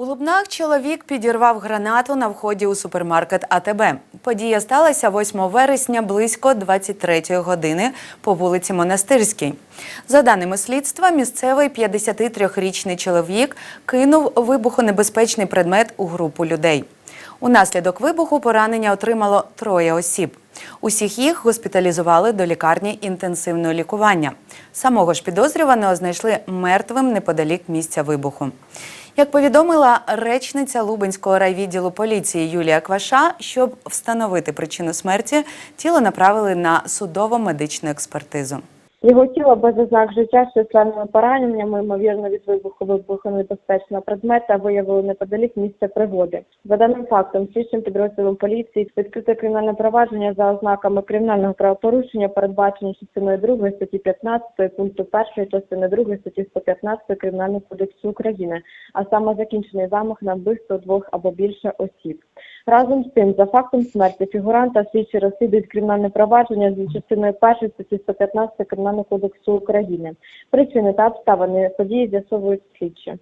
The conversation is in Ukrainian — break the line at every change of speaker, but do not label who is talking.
У Лубнах чоловік підірвав гранату на вході у супермаркет АТБ. Подія сталася 8 вересня близько 23 години по вулиці Монастирській. За даними слідства, місцевий 53-річний чоловік кинув вибухонебезпечний предмет у групу людей. Унаслідок вибуху поранення отримало троє осіб. Усіх їх госпіталізували до лікарні інтенсивного лікування. Самого ж підозрюваного знайшли мертвим неподалік місця вибуху. Як повідомила речниця Лубенського райвідділу поліції Юлія Кваша, щоб встановити причину смерті, тіло направили на судово-медичну експертизу.
Його тіло без ознак життя з численними пораненнями, ймовірно, від вибуху вибухонебезпечного предмета виявили неподалік місця пригоди. За даним фактом, слідчим підрозділом поліції відкрите кримінальне провадження за ознаками кримінального правопорушення, передбачені частиною 2 статті 15 пункту 1 частини 2 статті 115 Кримінального кодексу України, а саме закінчений замах на вбивство двох або більше осіб. Разом з тим, за фактом смерті фігуранта слідчі розслідують кримінальне провадження за частиною 1 статті 115 Кримінального кодексу України. Причини та обставини події з'ясовують слідчі.